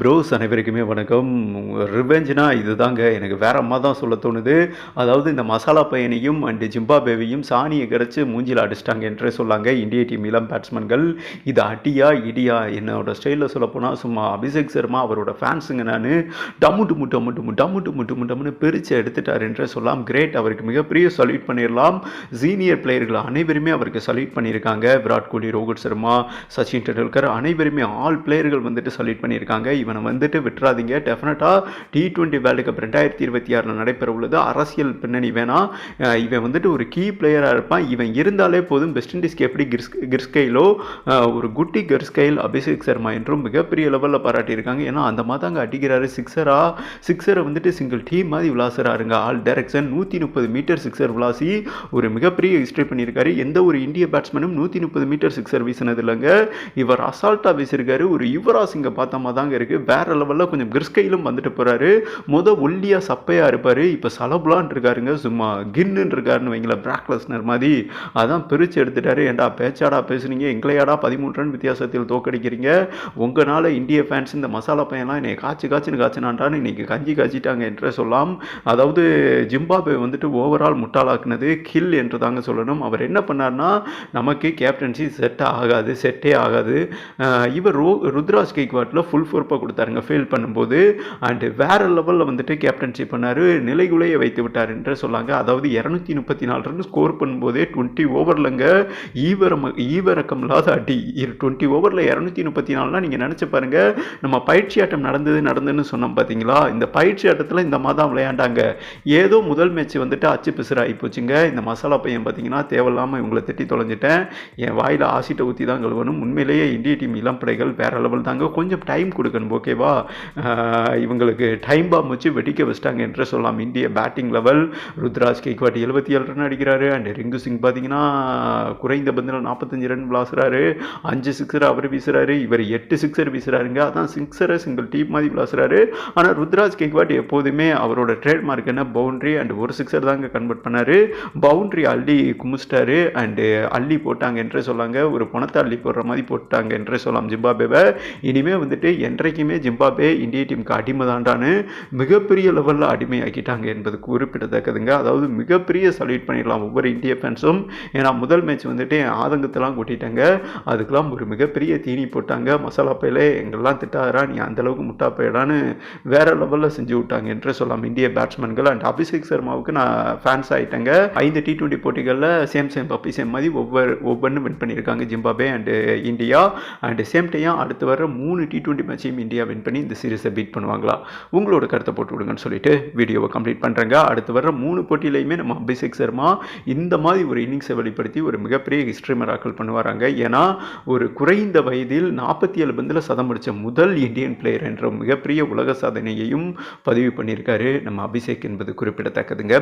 Pros அனைவருக்குமே வணக்கம். ரிவெஞ்ச்னா இதுதாங்க. எனக்கு வேற அம்மா தான் சொல்ல தோணுது. அதாவது இந்த மசாலா பையனையும் அண்டு ஜிம்பாபேவையும் சாணியை கரைச்சி மூஞ்சில் அடிச்சிட்டாங்க என்றே சொல்லாங்க. இந்திய டீம் இளம் பேட்ஸ்மேன்கள் இது அடியா இடியா என்னோட ஸ்டைலில் சொல்லப்போனால் சும்மா அபிஷேக் சர்மா அவரோட ஃபேன்ஸுங்க நான். டம்மு டுமு டம்மு டுமு டம்மு டுமு டுமு டம்முன்னு பிரித்து எடுத்துட்டார் என்றே சொல்லலாம் கிரேட் அவருக்கு மிகப்பெரிய சல்யூட் பண்ணிடலாம் சீனியர் பிளேயர்கள் அனைவருமே அவருக்கு சல்யூட் பண்ணியிருக்காங்க விராட் கோலி ரோஹித் சர்மா சச்சின் டெண்டுல்கர் அனைவருமே ஆல் பிளேயர்கள் வந்துட்டு சல்யூட் பண்ணியிருக்காங்க இவன் வந்துட்டு விட்டுறாதீங்க. டெஃபினட்டாக டி டுவெண்ட்டி வேர்ல்டு கப் ரெண்டாயிரத்தி இருபத்தி ஆறில் நடைபெற உள்ளது. அரசியல் பின்னணி வேணாம் இவன் வந்துட்டு ஒரு கீ பிளேயராக இருப்பான். இவன் இருந்தாலே போதும். வெஸ்ட் இண்டீஸ்க்கு எப்படி கிர்ஸ் கிர்ஸ்கைலோ ஒரு குட்டி கிர்ஸ்கைல் அபிஷேக் சர்மா என்றும் மிகப்பெரிய லெவலில் பாராட்டியிருக்காங்க. ஏன்னா அந்த மாதிரி தாங்க அடிக்கிறாரு. சிக்ஸராக சிக்ஸரை வந்துட்டு சிங்கிள் டீம் மாதிரி விளாசுறாருங்க. ஆல் டைரக்ஷன் நூற்றி முப்பது மீட்டர் சிக்ஸர் விளாசி ஒரு மிகப்பெரிய ஹிஸ்ட்ரி பண்ணியிருக்காரு. எந்த ஒரு இந்திய பேட்ஸ்மேனும் நூற்றி முப்பது மீட்டர் சிக்ஸர் வீசினது இல்லைங்க. இவர் அசால்ட்டாக வீசியிருக்காரு. ஒரு யுவராஜ் இங்கே பார்த்த மாதிரி தாங்க இருக்குது வேறு லெவலில் கொஞ்சம் கிறிஸ்கையிலும் வந்துட்டு போகிறாரு முத ஒல்லியாக சப்பையாக இருப்பார். இப்போ சலபுலான் இருக்காருங்க. சும்மா கின்னு இருக்காருன்னு வைங்களேன். பிராக்லஸ்னர் மாதிரி. அதான் பிரித்து எடுத்துட்டாரு. ஏன்டா பேச்சாடா பேசுனீங்க? எங்களையாடா பதிமூணு ரன் வித்தியாசத்தில் தோக்கடிக்கிறீங்க? உங்களால் இந்திய ஃபேன்ஸ் இந்த மசாலா பையன்லாம் என்னை காய்ச்சி காய்ச்சின்னு காய்ச்சினான்டான்னு இன்றைக்கி கஞ்சி காய்ச்சிட்டாங்க என்று சொல்லலாம் அதாவது ஜிம்பாபே வந்துட்டு ஓவரால் முட்டாளாக்குனது. கில் என்று தாங்க சொல்லணும். அவர் என்ன பண்ணார்னா நமக்கு கேப்டன்சி செட் ஆகாது செட்டே ஆகாது. இவர் ரோ ருத்ராஜ் கேக்வாட்டில் ஃபுல் ஃபோர்ப்பாக கொடுத்தாருங்க. ஃபெயில் பண்ணும்போது அண்டு வேற லெவலில் வந்துட்டு கேப்டன்சி பண்ணார். நிலைகுலைய வைத்து விட்டார் என்று சொல்லாங்க. அதாவது இரநூத்தி முப்பத்தி நாலு ரன் ஸ்கோர் பண்ணும்போதே டுவெண்ட்டி ஓவர்லங்க ஈவரம் ஈவரக்கம் இல்லாத அடி. டுவெண்ட்டி ஓவரில் இரநூத்தி முப்பத்தி நாலுனால் நீங்கள் நினச்சி பாருங்கள் நம்ம பயிற்சி ஆட்டம் நடந்தது நடந்துன்னு சொன்னோம் பார்த்தீங்களா இந்த பயிற்சி ஆட்டத்தில் இந்த மாதிரி தான் விளையாண்டாங்க. ஏதோ முதல் மேட்ச் வந்துட்டு அச்சு பிசுறாகி போச்சுங்க. இந்த மசாலா பையன் பார்த்தீங்கன்னா தேவையில்லாமல் இவங்களை திட்டி தொலைஞ்சிட்டேன். என் வாயில் ஆசிட்டை ஊற்றி தான் கழுவணும். உண்மையிலேயே இந்திய டீம் இளம் படைகள் வேற லெவல் தாங்க. கொஞ்சம் டைம் கொடுக்கணும் ஓகேவா? இவங்களுக்கு டைம் பாம் வச்சு வெடிக்க வச்சிட்டாங்க என்று சொல்லலாம். இந்திய பேட்டிங் லெவல் ருத்ராஜ் கேக்வாட் எழுபத்தி ஏழு ரன் அடிக்கிறாரு. அண்ட் ரிங்கு சிங் பார்த்தீங்கன்னா குறைந்த பந்தில் நாற்பத்தஞ்சு ரன் விளாசுறாரு. அஞ்சு சிக்ஸர் அவர் வீசுறாரு. இவர் எட்டு சிக்ஸர் வீசுறாருங்க. அதான் சிக்ஸரை சிங்கிள் டீம் மாதிரி விளாசுறாரு. ஆனால் ருத்ராஜ் கேக்வாட் எப்போதுமே அவரோட ட்ரேட்மார்க் என்ன? பவுண்ட்ரி அண்ட் ஒரு சிக்ஸர் தாங்க கன்வெர்ட் பண்ணாரு. பவுண்ட்ரி அள்ளி குமிச்சிட்டாரு. அண்டு அள்ளி போட்டாங்க என்றே சொல்லாங்க. ஒரு பணத்தை அள்ளி போடுற மாதிரி போட்டாங்க என்றே சொல்லலாம் ஜிம்பாபேவை. இனிமே வந்துட்டு என்றைக்குமே ஜிம்பாபே இந்திய டீமுக்கு அடிமை தாண்டான்னு மிகப்பெரிய லெவலில் அடிமையாக்கிட்டாங்க என்பது குறிப்பிடத்தக்கதுங்க. அதாவது மிகப்பெரிய சல்யூட் பண்ணிடலாம் ஒவ்வொரு இந்திய ஃபேன்ஸும் ஏன்னா முதல் மேட்ச் வந்துட்டு என் ஆதங்கத்தெல்லாம் கூட்டிட்டாங்க. அதுக்கெல்லாம் ஒரு மிகப்பெரிய தீனி போட்டாங்க. மசாலா பையில எங்கெல்லாம் திட்டாதரா நீ அந்தளவுக்கு முட்டா போயிடான்னு வேற லெவலில் செஞ்சு விட்டாங்க என்று சொல்லலாம் இந்திய பேட்ஸ்மேன்கள் அண்ட் அபிஷேக் சர்மாவுக்கு நான் ஃபேன்ஸ் ஆகிட்டேங்க ஐந்து டி டுவெண்ட்டி போட்டிகளில் சேம் சேம் பப்பி சேம் மாதிரி ஒவ்வொரு ஒவ்வொன்றும் வின் பண்ணியிருக்காங்க Zimbabwe and uh, India. And same time அடுத்து வர மூணு டி டுவெண்ட்டி மேட்சையும் இந்தியா வின் பண்ணி இந்த சீரீஸை பீட் பண்ணுவாங்களா? உங்களோட கருத்தை போட்டு விடுங்கன்னு சொல்லிட்டு வீடியோவை கம்ப்ளீட் பண்ணுறேங்க அடுத்து வர மூணு போட்டியிலையுமே நம்ம அபிஷேக் சர்மா இந்த மாதிரி ஒரு இன்னிங்ஸை வெளிப்படுத்தி ஒரு மிகப்பெரிய ஹிஸ்ட்ரி மராக்கல் பண்ணுவாராங்க. ஏன்னா ஒரு குறைந்த வயதில் நாற்பத்தி ஏழு பந்தில் சதம் அடித்த முதல் இந்தியன் பிளேயர் என்ற மிகப்பெரிய உலக சாதனையையும் பதிவு பண்ணியிருக்காரு நம்ம அபிஷேக் என்பது குறிப்பிடத்தக்கதுங்க.